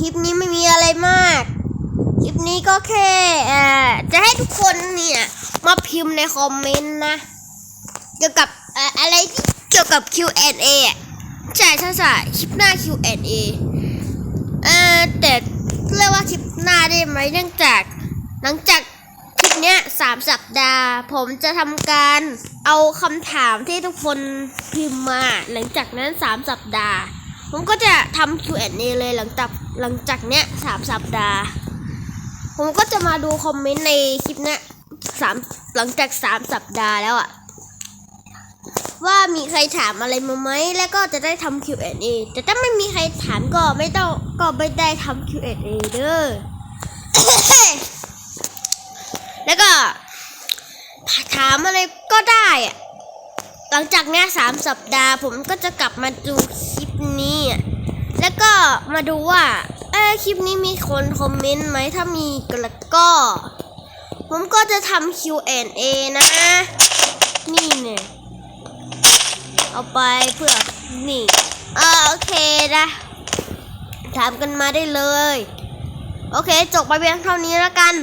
คลิปนี้ไม่มีอะไรมาก คลิปนี้ก็แค่จะให้ทุกคนเนี่ยมาพิมพ์ในคอมเมนต์นะ เกี่ยวกับออะไรที่เกี่ยวกับ Q&A อะใช่ใช่ใช่คลิปหน้า Q&A เอ่อแต่เรียกว่าคลิปหน้าได้ไหมเนื่องจากหลังจากคลิปเนี้ยสามสัปดาห์ ผมจะทำการเอาคำถามที่ทุกคนพิมพ์มา หลังจากนั้นสามสัปดาห์ ผมก็จะทำ Q&A เลยหลังจากหลังจากเนี้ยสามสัปดาห์ ผมก็จะมาดูคอมเมนต์ในคลิปเนี้ยสามหลังจากสามสัปดาห์แล้วอะว่ามีใครถามอะไรมาไหมแล้วก็จะได้ทำ Q&A แต่ถ้าไม่มีใครถามก็ไม่ต้องก็ไม่ได้ทำ Q&A เด้อแล้วก็ถามอะไรก็ได้อะ หลังจากนี้สามสัปดาห์ ผมก็จะกลับมาดูคลิปนี้ แล้วก็มาดูว่า เออคลิปนี้มีคนคอมเมนต์ไหมถ้ามีแล้วก็ ผมก็จะทำ Q&A นะ นี่เนี่ยเอาไปเพื่อนี่เอ่าโอเคนะถามกันมาได้เลย โอเค จบไปเพียงเท่านี้แล้วกัน